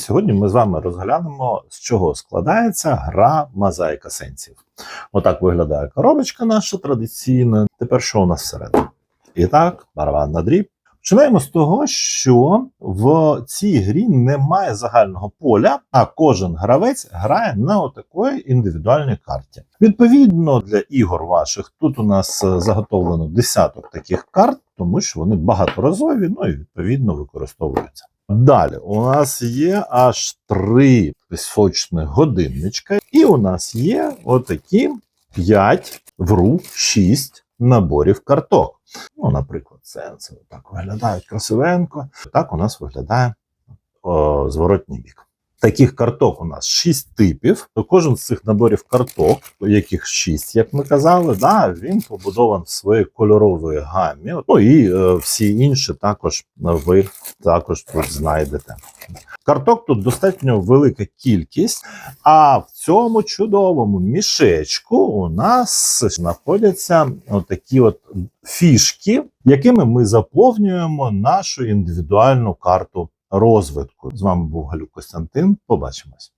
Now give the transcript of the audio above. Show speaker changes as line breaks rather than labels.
Сьогодні ми з вами розглянемо, з чого складається гра мозаїка сенсів. Отак виглядає коробочка наша традиційна. Тепер що у нас всередині? І так, барабан на дріб. Починаємо з того, що в цій грі немає загального поля, а кожен гравець грає на отакої індивідуальній карті. Відповідно, для ігор ваших тут у нас е, заготовлено десяток таких карт, тому що вони багаторазові, ну і відповідно використовуються. Далі у нас є аж три пісочних годинничка, і у нас є отакі 5, вру, 6 наборів карток. Ну, наприклад, сенси так виглядає красивенько. Так у нас виглядає о, зворотній бік. Таких карток у нас 6 типів. То кожен з цих наборів карток, яких 6, як ми казали, да, він побудований в своїй кольоровій гамі. Ну і е, всі інші також ви також тут знайдете. Карток тут достатньо велика кількість, а в цьому чудовому мішечку у нас знаходяться такі от фішки, якими ми заповнюємо нашу індивідуальну карту розвитку. З вами був Галюк Костянтин. Побачимось.